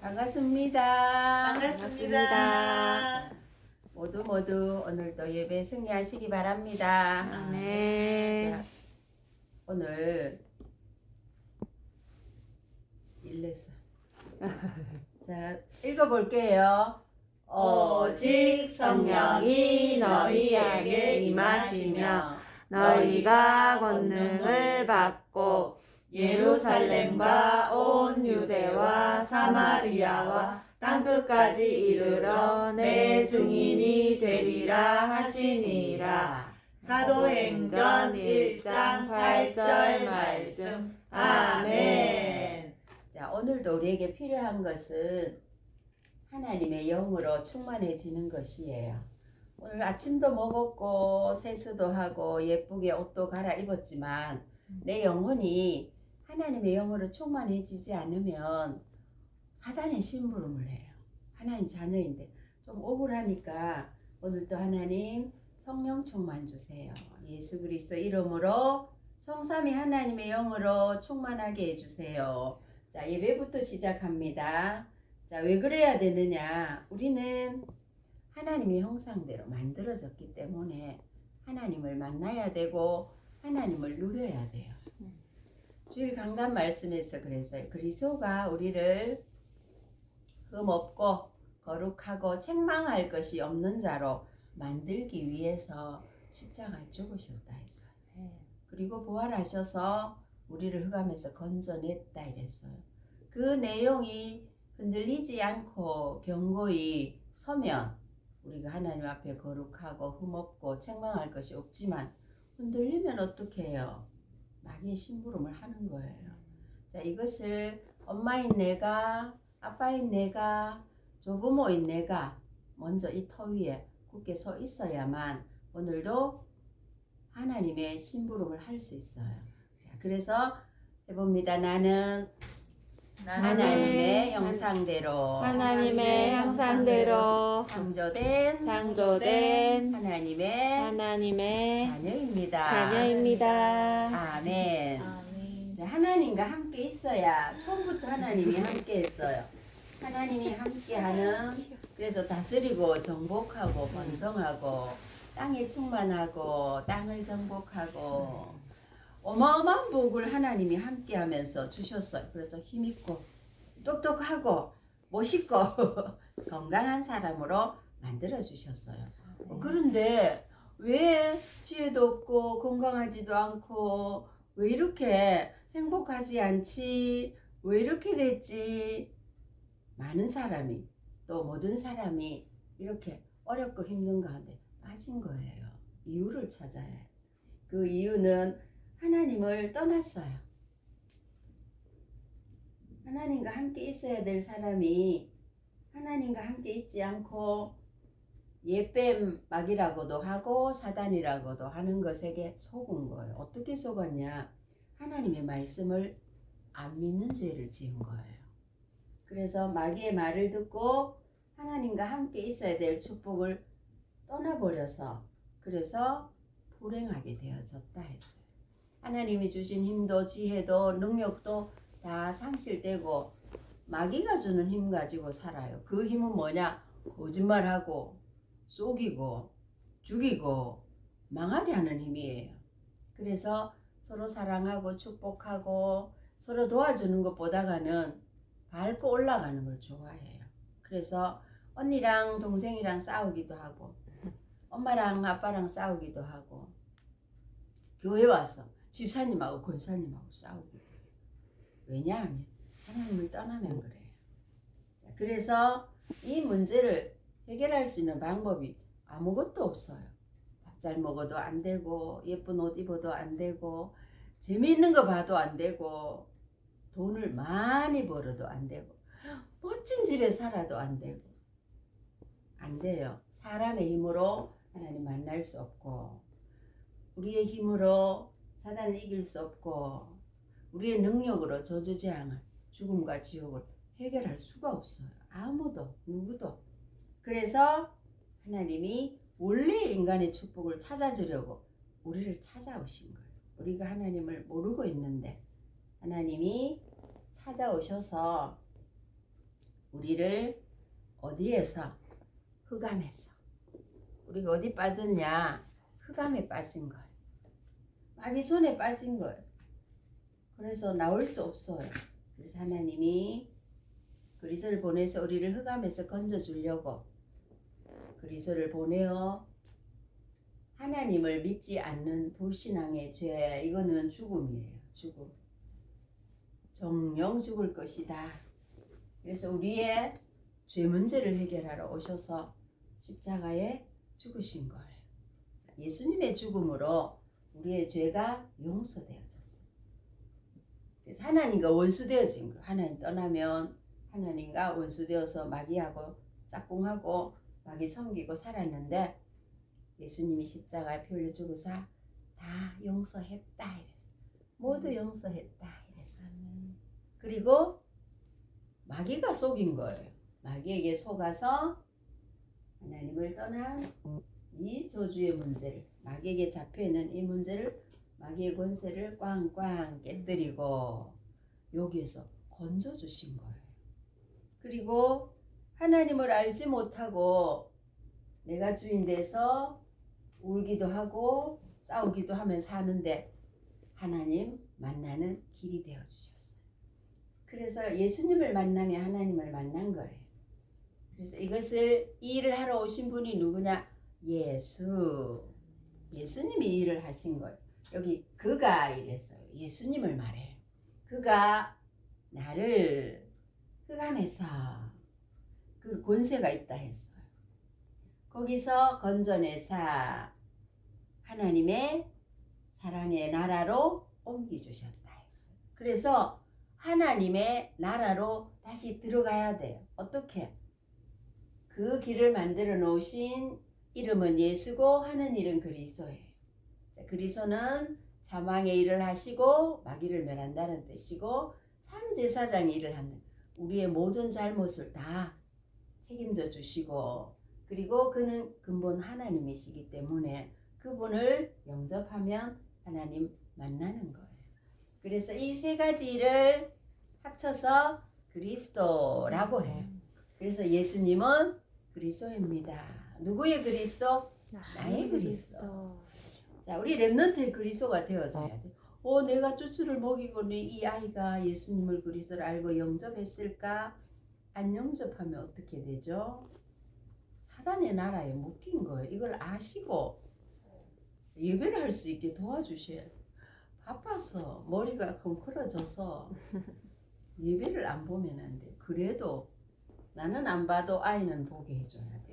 반갑습니다. 반갑습니다. 모두 모두 오늘도 예배 승리하시기 바랍니다. 아멘. 자, 오늘 일lesson. 자, 읽어볼게요. 오직 성령이 너희에게 임하시며 너희가 권능을 받고 예루살렘과 온 유대와 사마리아와 땅끝까지 이르러 내 증인이 되리라 하시니라. 사도행전 1장 8절 말씀. 아멘. 자, 오늘도 우리에게 필요한 것은 하나님의 영으로 충만해지는 것이에요. 오늘 아침도 먹었고 세수도 하고 예쁘게 옷도 갈아입었지만 내 영혼이 하나님의 영으로 충만해지지 않으면 사단의 심부름을 해요. 하나님 자녀인데 좀 억울하니까 오늘도 하나님 성령 충만 주세요. 예수 그리스도 이름으로 성삼위 하나님의 영으로 충만하게 해주세요. 자 예배부터 시작합니다. 자 왜 그래야 되느냐? 우리는 하나님의 형상대로 만들어졌기 때문에 하나님을 만나야 되고 하나님을 누려야 돼요. 주일 강단 말씀에서 그랬어요. 그리스도가 우리를 흠 없고 거룩하고 책망할 것이 없는 자로 만들기 위해서 십자가에 죽으셨다 했어요. 그리고 부활하셔서 우리를 흑암에서 건져냈다 이랬어요. 그 내용이 흔들리지 않고 견고히 서면 우리가 하나님 앞에 거룩하고 흠없고 책망할 것이 없지만 흔들리면 어떻게 해요? 마귀의 심부름을 하는 거예요. 자, 이것을 엄마인 내가, 아빠인 내가, 조부모인 내가 먼저 이 터 위에 굳게 서 있어야만 오늘도 하나님의 심부름을 할 수 있어요. 자, 그래서 해봅니다. 나는 하나님의 형상대로 하나님의 형상대로 창조된 창조된 하나님의 하나님의 자녀입니다. 자녀입니다. 아멘. 자, 하나님과 함께 있어야 처음부터 하나님이 함께 했어요. 하나님이 함께하는 그래서 다스리고 정복하고 번성하고 땅에 충만하고 땅을 정복하고 어마어마한 복을 하나님이 함께 하면서 주셨어요. 그래서 힘있고 똑똑하고 멋있고 건강한 사람으로 만들어 주셨어요. 어, 그런데 왜 지혜도 없고 건강하지도 않고 왜 이렇게 행복하지 않지? 왜 이렇게 됐지? 많은 사람이 또 모든 사람이 이렇게 어렵고 힘든 가운데 빠진 거예요. 이유를 찾아야 해요. 그 이유는 하나님을 떠났어요. 하나님과 함께 있어야 될 사람이 하나님과 함께 있지 않고 예뱀 막이라고도 하고 사단이라고도 하는 것에게 속은 거예요. 어떻게 속았냐? 하나님의 말씀을 안 믿는 죄를 지은 거예요. 그래서 마귀의 말을 듣고 하나님과 함께 있어야 될 축복을 떠나버려서 그래서 불행하게 되어졌다 했어요. 하나님이 주신 힘도 지혜도 능력도 다 상실되고 마귀가 주는 힘 가지고 살아요. 그 힘은 뭐냐? 거짓말하고 속이고 죽이고 망하게 하는 힘이에요. 그래서 서로 사랑하고 축복하고 서로 도와주는 것보다가는 밟고 올라가는 걸 좋아해요. 그래서 언니랑 동생이랑 싸우기도 하고 엄마랑 아빠랑 싸우기도 하고 교회 와서 집사님하고 권사님하고 해요. 왜냐하면 하나님을 떠나면 그래요. 자, 그래서 이 문제를 해결할 수 있는 방법이 아무것도 없어요. 밥 잘 먹어도 안 되고 예쁜 옷 입어도 안 되고 재미있는 거 봐도 안 되고 돈을 많이 벌어도 안 되고 멋진 집에 살아도 안 되고 안 돼요. 사람의 힘으로 하나님 만날 수 없고 우리의 힘으로 사단을 이길 수 없고 우리의 능력으로 저주 재앙을 죽음과 지옥을 해결할 수가 없어요. 아무도 누구도. 그래서 하나님이 원래 인간의 축복을 찾아주려고 우리를 찾아오신 거예요. 우리가 하나님을 모르고 있는데 하나님이 찾아오셔서 우리를 어디에서 흑암에서 우리가 어디 빠졌냐 흑암에 빠진 거예요. 마귀 손에 빠진 거예요. 그래서 나올 수 없어요. 그래서 하나님이 그리스도를 보내서 우리를 흑암에서 건져 주려고 그리스도를 보내어 하나님을 믿지 않는 불신앙의 죄 이거는 죽음이에요. 죽음. 정령 죽을 것이다. 그래서 우리의 죄 문제를 해결하러 오셔서 십자가에 죽으신 거예요. 예수님의 죽음으로 우리의 죄가 용서되어졌어요. 그래서 하나님과 원수되어진 거. 하나님 떠나면 하나님과 원수되어서 마귀하고 짝꿍하고 마귀 섬기고 살았는데 예수님이 십자가에 피 흘려 죽으사 다 용서했다 이랬어요. 모두 용서했다 이랬어요. 그리고 마귀가 속인 거예요. 마귀에게 속아서 하나님을 떠난 이 저주의 문제를 마귀에게 잡혀 있는 이 문제를 마귀의 권세를 꽝꽝 깨뜨리고 여기에서 건져 주신 거예요. 그리고 하나님을 알지 못하고 내가 주인 돼서 울기도 하고 싸우기도 하면 사는데 하나님 만나는 길이 되어 주셨어요. 그래서 예수님을 만나며 하나님을 만난 거예요. 그래서 이것을 이 일을 하러 오신 분이 누구냐? 예수. 예수님이 이 일을 하신 거예요. 여기 그가 이랬어요. 예수님을 말해요. 그가 나를 흑암에서 그 권세가 있다 했어요. 거기서 건져내사 하나님의 사랑의 나라로 옮기주셨다 했어요. 그래서 하나님의 나라로 다시 들어가야 돼요. 어떻게? 그 길을 만들어 놓으신 이름은 예수고 하는 일은 그리스도예요. 자, 그리스도는 사망의 일을 하시고 마귀를 멸한다는 뜻이고 삼제사장의 일을 한다. 우리의 모든 잘못을 다 책임져 주시고 그리고 그는 근본 하나님이시기 때문에 그분을 영접하면 하나님 만나는 거예요. 그래서 이 세 가지 일을 합쳐서 그리스도라고 해요. 그래서 예수님은 그리스도입니다. 누구의 그리스도? 나의 그리스도. 자, 우리 랩런트의 그리스도가 되어져야 돼. 어, 내가 쭈쭈를 먹이고는 이 아이가 예수님을 그리스도를 알고 영접했을까? 안 영접하면 어떻게 되죠? 사단의 나라에 묶인 거예요. 이걸 아시고 예배를 할 수 있게 도와주셔야 돼. 바빠서 머리가 컹클어져서 예배를 안 보면 안 돼. 그래도 나는 안 봐도 아이는 보게 해줘야 돼요.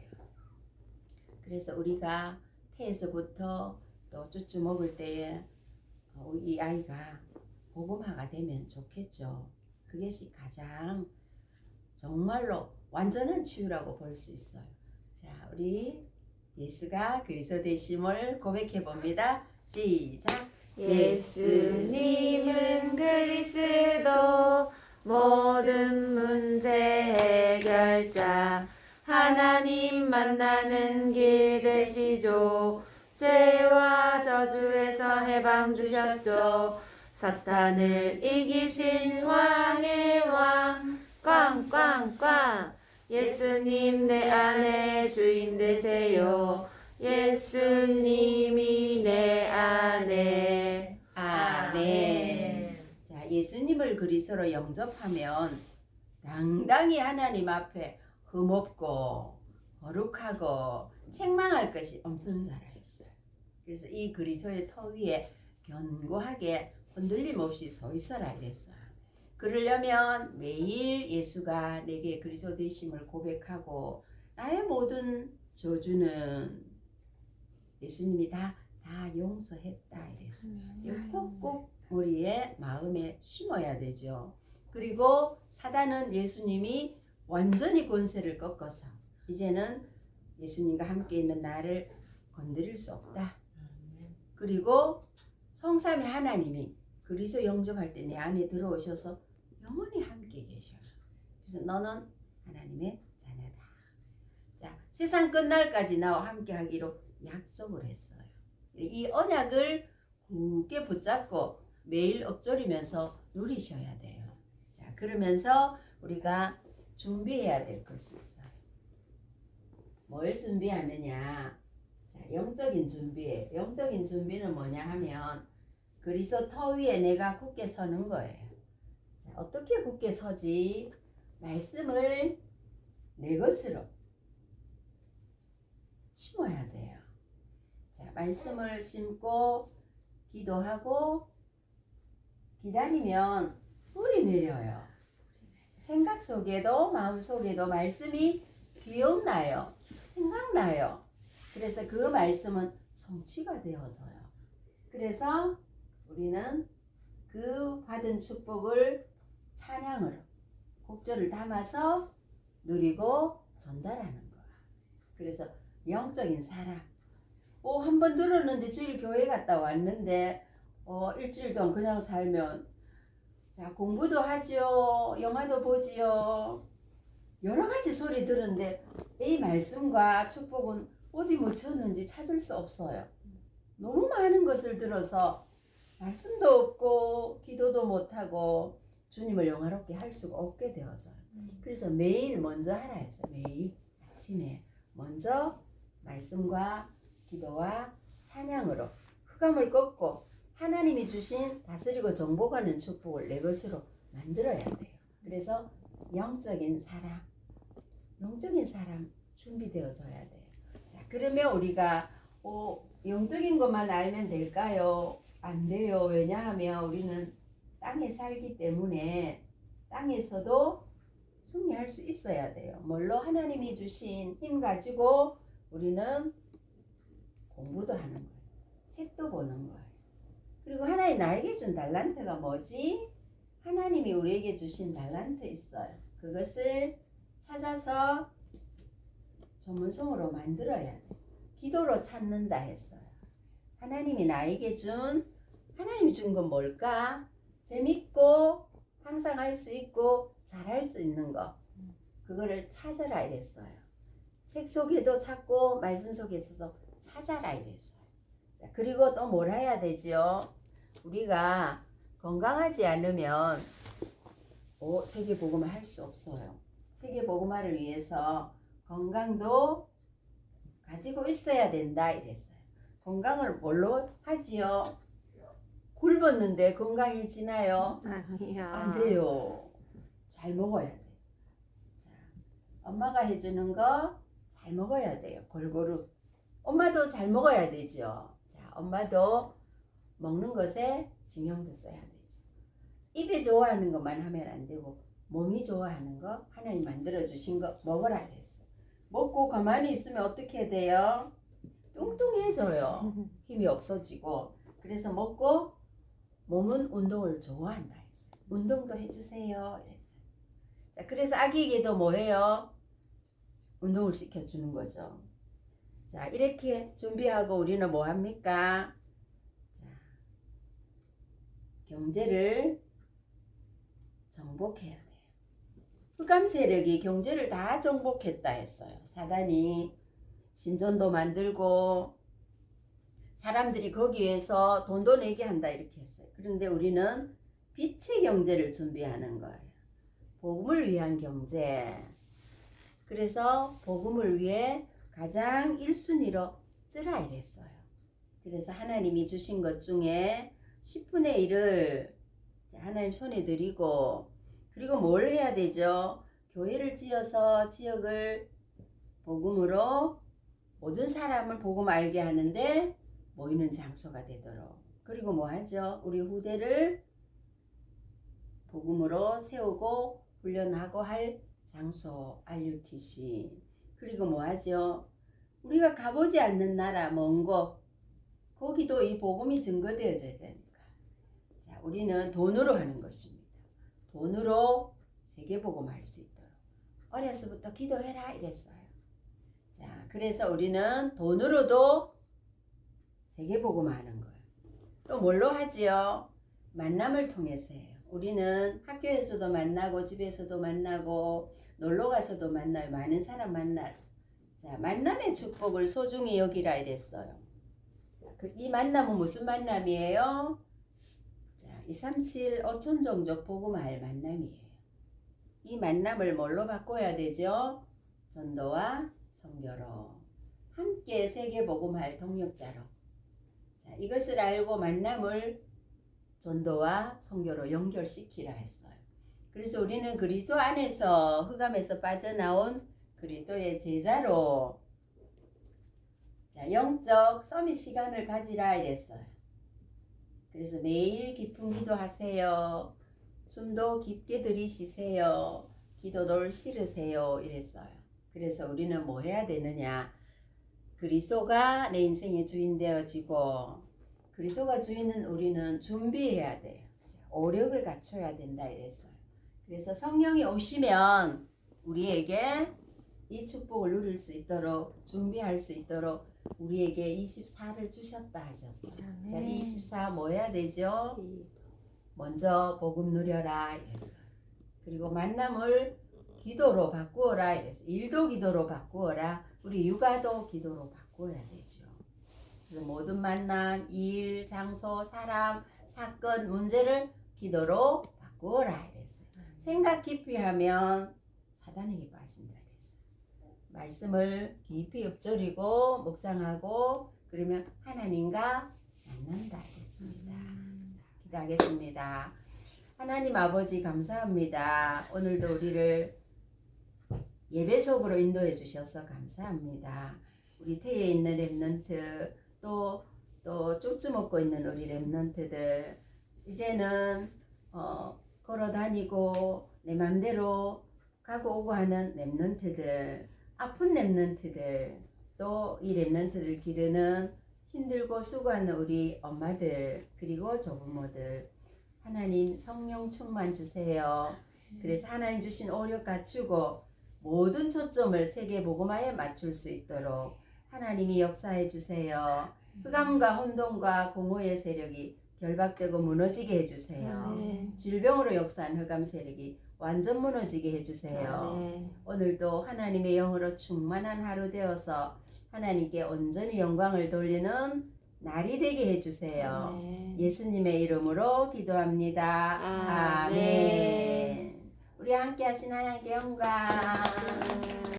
그래서 우리가 태에서부터 또 쭈쭈 먹을 때에 어, 이 아이가 복음화가 되면 좋겠죠. 그것이 가장 정말로 완전한 치유라고 볼 수 있어요. 자, 우리 예수가 그리스도 되심을 고백해 봅니다. 시작. 예수님은 그리스도 모든 문제 해결자 하나님 만나는 길 되시죠. 죄와 저주에서 해방 주셨죠. 사탄을 이기신 왕의 왕. 꽝꽝꽝. 예수님 내 안에 주인 되세요. 예수님이 내 안에. 아멘. 자, 예수님을 그리스도로 영접하면 당당히 하나님 앞에 흠없고 거룩하고 책망할 것이 없는 자라였어요. 그래서 이 그리스도의 터 위에 견고하게 흔들림 없이 서 있어라 이랬어요. 그러려면 매일 예수가 내게 그리스도 되심을 고백하고 나의 모든 저주는 예수님이 다, 다 용서했다 이랬어요. 꼭꼭 우리의 마음에 심어야 되죠. 그리고 사단은 예수님이 완전히 권세를 꺾어서 이제는 예수님과 함께 있는 나를 건드릴 수 없다. 그리고 성삼의 하나님이 그리스도 영접할 때 내 안에 들어오셔서 영원히 함께 계셔. 그래서 너는 하나님의 자녀다. 자, 세상 끝날까지 나와 함께 하기로 약속을 했어요. 이 언약을 굳게 붙잡고 매일 엎조리면서 누리셔야 돼요. 자, 그러면서 우리가 준비해야 될 것이 있어요. 뭘 준비하느냐? 자, 영적인 준비에 영적인 준비는 뭐냐 하면 그리스도 터 위에 내가 굳게 서는 거예요. 자, 어떻게 굳게 서지? 말씀을 내 것으로 심어야 돼요. 자, 말씀을 심고 기도하고 기다리면 뿌리 내려요. 생각 속에도 마음 속에도 말씀이 기억나요. 생각나요. 그래서 그 말씀은 성취가 되어져요. 그래서 우리는 그 받은 축복을 찬양으로 곡절을 담아서 누리고 전달하는 거야. 그래서 영적인 사람. 오, 한 번 들었는데 주일 교회 갔다 왔는데 어, 일주일 동안 그냥 살면 자, 공부도 하지요. 영화도 보지요. 여러 가지 소리 들은데 이 말씀과 축복은 어디 묻혔는지 찾을 수 없어요. 너무 많은 것을 들어서 말씀도 없고 기도도 못하고 주님을 영화롭게 할 수가 없게 되어져요. 그래서 매일 먼저 하라 했어요. 매일 아침에 먼저 말씀과 기도와 찬양으로 흑암을 꺾고 하나님이 주신 다스리고 정복하는 축복을 내 것으로 만들어야 돼요. 그래서 영적인 사람, 영적인 사람 준비되어져야 돼요. 자, 그러면 우리가 어, 영적인 것만 알면 될까요? 안 돼요. 왜냐하면 우리는 땅에 살기 때문에 땅에서도 승리할 수 있어야 돼요. 뭘로 하나님이 주신 힘 가지고 우리는 공부도 하는 거예요. 책도 보는 거예요. 그리고 하나님 나에게 준 달란트가 뭐지? 하나님이 우리에게 주신 달란트 있어요. 그것을 찾아서 전문성으로 만들어야 돼. 기도로 찾는다 했어요. 하나님이 나에게 준 하나님이 준 건 뭘까? 재밌고 항상 할 수 있고 잘할 수 있는 거. 그거를 찾아라 이랬어요. 책 속에도 찾고 말씀 속에서도 찾아라 이랬어요. 자, 그리고 또 뭘 해야 되지요? 우리가 건강하지 않으면 오, 세계 복음을 할수 없어요. 세계 복음화를 위해서 건강도 가지고 있어야 된다 이랬어요. 건강을 뭘로 하지요? 굶었는데 건강해지나요? 아니야. 안 돼요. 잘 먹어야 돼. 자, 엄마가 해주는 거 잘 먹어야 돼요. 골고루. 엄마도 잘 먹어야 되죠. 자, 엄마도 먹는 것에 신경도 써야 되죠. 입에 좋아하는 것만 하면 안 되고 몸이 좋아하는 거 하나님 만들어 주신 거 먹으라 그랬어. 먹고 가만히 있으면 어떻게 돼요? 뚱뚱해져요. 힘이 없어지고 그래서 먹고 몸은 운동을 좋아한다 했어요. 운동도 해주세요. 자, 그래서 아기에게도 뭐해요? 운동을 시켜주는 거죠. 자, 이렇게 준비하고 우리는 뭐 합니까? 자, 경제를 정복해야 돼요. 흑암 세력이 경제를 다 정복했다 했어요. 사단이 신전도 만들고 사람들이 거기에서 돈도 내게 한다 이렇게 했어요. 그런데 우리는 빛의 경제를 준비하는 거예요. 복음을 위한 경제. 그래서 복음을 위해 가장 1순위로 쓰라 이랬어요. 그래서 하나님이 주신 것 중에 10분의 1을 하나님 손에 드리고 그리고 뭘 해야 되죠? 교회를 지어서 지역을 복음으로 모든 사람을 복음 알게 하는데 모이는 장소가 되도록 그리고 뭐 하죠? 우리 후대를 복음으로 세우고 훈련하고 할 장소 RUTC 그리고 뭐 하죠? 우리가 가보지 않는 나라 먼 곳 거기도 이 복음이 증거되어져야 되니까. 자 우리는 돈으로 하는 것입니다. 돈으로 세계복음 할 수 있도록. 어려서부터 기도해라 이랬어요. 자 그래서 우리는 돈으로도 세계복음 하는 거예요. 또 뭘로 하지요? 만남을 통해서 해요. 우리는 학교에서도 만나고 집에서도 만나고 놀러 가서도 만나요. 많은 사람 만날. 자, 만남의 축복을 소중히 여기라 이랬어요. 자, 그, 이 만남은 무슨 만남이에요? 자, 237 어촌 종족 복음할 만남이에요. 이 만남을 뭘로 바꿔야 되죠? 전도와 성교로 함께 세계복음할 동력자로 자, 이것을 알고 만남을 전도와 성교로 연결시키라 했어요. 그래서 우리는 그리스도 안에서 흑암에서 빠져나온 그리스도의 제자로 자, 영적 서밋 시간을 가지라 이랬어요. 그래서 매일 깊은 기도하세요. 숨도 깊게 들이쉬세요. 기도를 실으세요. 이랬어요. 그래서 우리는 뭐 해야 되느냐? 그리스도가 내 인생의 주인 되어지고 그리스도가 주인은 우리는 준비해야 돼요. 오력을 갖춰야 된다 이랬어요. 그래서 성령이 오시면 우리에게 이 축복을 누릴 수 있도록 준비할 수 있도록 우리에게 24를 주셨다 하셨어요. 자, 24뭐 해야 되죠? 먼저 복음 누려라. 그리고 만남을 기도로 바꾸어라. 일도 기도로 바꾸어라. 우리 육아도 기도로 바꾸어야 되죠. 그래서 모든 만남, 일, 장소, 사람, 사건, 문제를 기도로 바꾸어라. 생각 깊이 하면 사단에게 빠진다 이랬어요. 말씀을 깊이 읊조리고 묵상하고 그러면 하나님과 만난다 이랬습니다. 자, 기도하겠습니다. 하나님 아버지 감사합니다. 오늘도 우리를 예배 속으로 인도해 주셔서 감사합니다. 우리 태에 있는 랩런트 또또 쭈쭈 먹고 있는 우리 랩런트들 이제는 어, 걸어 다니고 내 맘대로 가고 오고 하는 랩런트들 아픈 랩런트들 또 이 랩런트를 기르는 힘들고 수고하는 우리 엄마들 그리고 조부모들 하나님 성령 충만 주세요. 그래서 하나님 주신 오력 갖추고 모든 초점을 세계 복음화에 맞출 수 있도록 하나님이 역사해 주세요. 흑암과 혼돈과 공허의 세력이 결박되고 무너지게 해주세요. 아멘. 질병으로 역사한 흑암 세력이 완전 무너지게 해주세요. 아멘. 오늘도 하나님의 영으로 충만한 하루 되어서 하나님께 온전히 영광을 돌리는 날이 되게 해주세요. 아멘. 예수님의 이름으로 기도합니다. 아멘. 아멘. 우리 함께 하신 하나님께 영광.